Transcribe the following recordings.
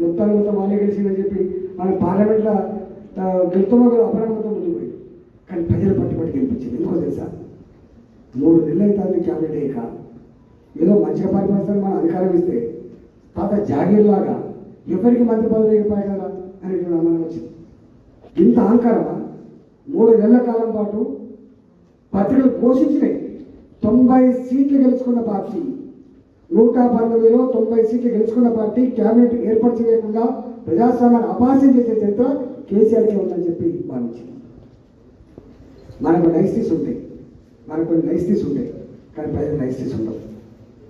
మొత్తాలు మొత్తం వాళ్ళే గెలిచిందని చెప్పి మన పార్లమెంట్లో గెలుతున్నా కూడా అపరంగంతో ముందుకు పోయి కానీ ప్రజలు పట్టుబడి గెలిపించింది. ఎందుకో తెలుసా? మూడు నెలలు అవుతుంది క్యాబినెట్ అయ్యాక ఏదో మంచిగా పరిపాలిస్తాను మన అధికారం ఇస్తే తాత జాగీర్లాగా ఎవరికి మంత్రి పదవి ఇవ్వపాయి కదా అనేటువంటి అనుమానం వచ్చింది. ఇంత అహంకారమా? మూడు నెలల కాలం పాటు పత్రికలు పోషించినాయి. తొంభై సీట్లు గెలుచుకున్న పార్టీ. నూట పంతొమ్మిదిలో తొంభై సీట్లు గెలుచుకున్న పార్టీ క్యాబినెట్ ఏర్పరచలేకుండా ప్రజాస్వామ్యాన్ని అపాసం చేసే చరిత్ర కేసీఆర్కే ఉందని చెప్పి భావించింది. మనకు నైస్టిస్ ఉంటాయి. మనకు కొన్ని లైస్టీస్ ఉంటాయి. కానీ ప్రజలకు నైస్టిస్ ఉండవు.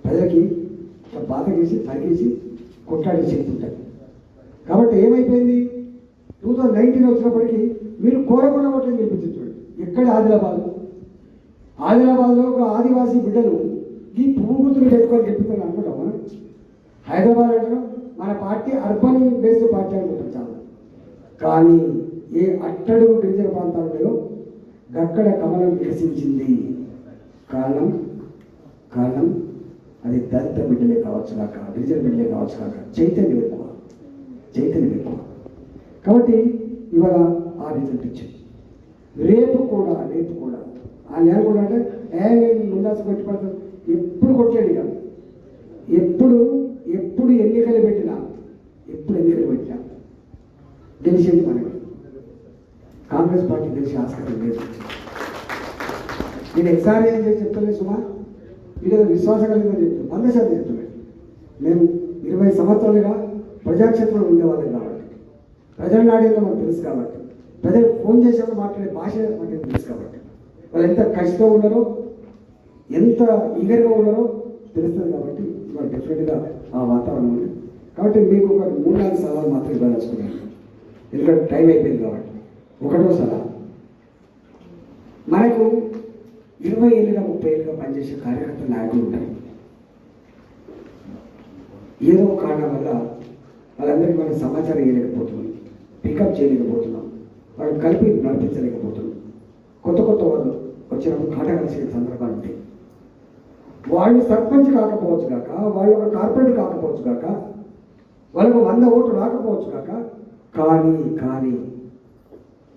ప్రజలకి బాధ చేసి తరిగేసి కొట్లాడే శక్తి కాబట్టి ఏమైపోయింది? టూ థౌజండ్ నైన్టీన్ వచ్చినప్పటికీ మీరు కోరకుండా ఓట్లను గెలిపించారు ఎక్కడ ఆదిలాబాద్? ఆదిలాబాద్లో ఒక ఆదివాసీ బిడ్డలు ఈ పువ్వు చేసుకొని చెప్తున్నాను అనుకుంటాం మనం? హైదరాబాద్ అంటారు మన పార్టీ అర్బన్ బేస్డ్ పార్టీ అనుకుంటాం చాలా. కానీ ఏ అట్టడుగు గిరిజన ప్రాంతాలలో గక్కడ అక్కడ కమలం వికసించింది కారణం? కారణం? అది దళిత బిడ్డలే కావచ్చు కాక గిరిజన బిడ్డలే కావచ్చు కాక చైతన్యం ఎక్కువ. చైతన్యం ఎక్కువ. కాబట్టి ఇవాళ ఆ రిజల్ట్ ఇచ్చింది రేపు కూడా రేపు కూడా ఆ నేను కూడా అంటే ఏ నేను ముందాసు పెట్టుబడి ఎప్పుడు ఎప్పుడు ఎన్నికలు పెట్టినా ఎప్పుడు ఎన్నికలు పెట్టినా గెలిచేది మనకి కాంగ్రెస్ పార్టీ గెలిచే ఆస్కారం లేదు. నేను ఎక్సారి ఏం చేసి చెప్తలే సుమా? ఇది ఏదో విశ్వాసం కలిగిన చెప్తాను. వంద శాతం చెప్తున్నాను మేము ఇరవై సంవత్సరాలుగా ప్రజాక్షేత్రంలో ఉండేవాళ్ళం కాబట్టి. ప్రజల నాడేదో మనకు తెలుసు కాబట్టి. ప్రజలు ఫోన్ చేసేవాళ్ళు మాట్లాడే భాష మనకి తెలుసు కాబట్టి. వాళ్ళు ఎంత కష్టంగా ఉన్నారో ఎంత ఈగర్గా ఉన్నారో తెలుస్తుంది కాబట్టి ఇవాళ డెఫినెట్గా ఆ వాతావరణం ఉంది. కాబట్టి మీకు ఒక మూడు నాలుగు సవాలు మాత్రం ఇవ్వదలుచుకున్నాను ఎందుకంటే టైం అయిపోయింది కాబట్టి. ఒకటో సలహా. మనకు ఇరవై ఏళ్ళుగా ముప్పై ఏళ్ళుగా పనిచేసే కార్యకర్త నాయకులు ఉంటారు. ఏదో కారణం వల్ల వాళ్ళందరికీ మనం సమాచారం ఇవ్వలేకపోతున్నాం. పికప్ చేయలేకపోతున్నాం. వాళ్ళు కలిపి నడిపించలేకపోతున్నాం. కొత్త కొత్త వాళ్ళు వచ్చినప్పుడు కాట సందర్భాలు ఉంటాయి. వాళ్ళు సర్పంచ్ కాకపోవచ్చు కాక వాళ్ళు ఒక కార్పొరేట్ కాకపోవచ్చు కాక వాళ్ళకు వంద ఓటు రాకపోవచ్చు కాక కానీ కానీ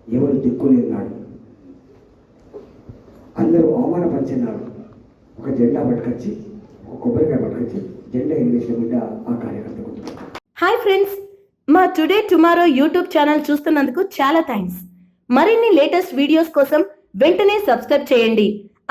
ఎవరు దిక్కులేనాడు అందరూ అవమానపరిచినాడు ఒక జెండా పట్టుకొచ్చి ఒక కొబ్బరికాయ పట్టుకొచ్చి జెండా ఇంగ్లీష్లో బిడ్డ ఆ కార్యకర్త హాయ్ ఫ్రెండ్స్ మా టుడే టుమారో యూట్యూబ్ ఛానల్ చూస్తున్నందుకు చాలా థ్యాంక్స్ మరిన్ని లేటెస్ట్ వీడియోస్ కోసం వెంటనే సబ్స్క్రైబ్ చేయండి.